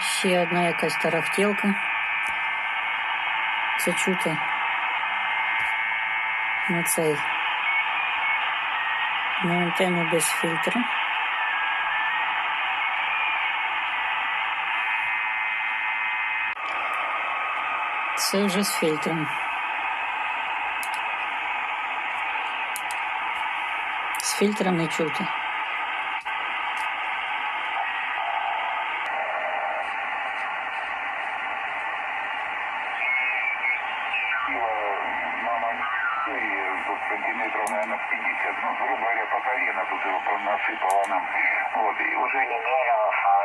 Ще одна якась тарахтілка. Це чути на цей на антенну без фільтру. Це вже з фільтром. З фільтром не чути. Сантиметров, наверное, 50, ну, грубо говоря, по колено тут его насыпала нам. Вот, и уже неделю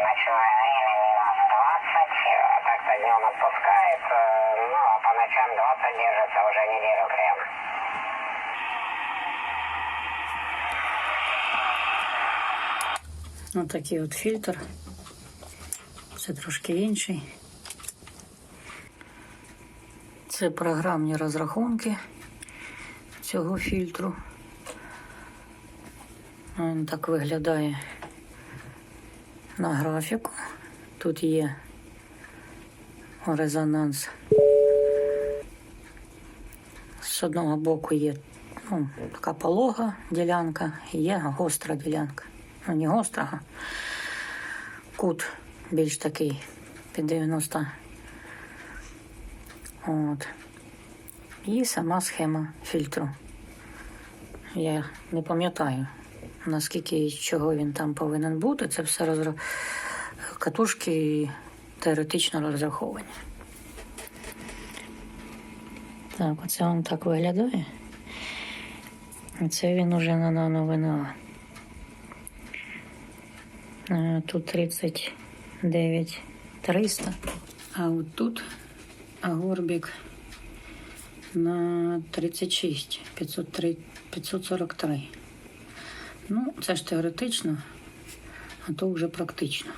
ночное время 20, а так-то днем отпускает, э, ну а по ночам 20 держится уже неделю прям. Ось такий от фільтр. Це трошки інший. Це програмні розрахунки цього фільтру. Він так виглядає на графіку. Тут є резонанс. З одного боку є ну, така полога ділянка, і є гостра ділянка. Ну, не гостра, а кут більш такий під 90. От. І сама схема фільтру. Я не пам'ятаю, наскільки і чого він там повинен бути. Це все розра... катушки теоретично розраховані. Так, оце він так виглядає. І це він уже на нано Е, Тут 39 300. А от тут агорбік на 36 503, 543. Ну, це ж теоретично, а то вже практично.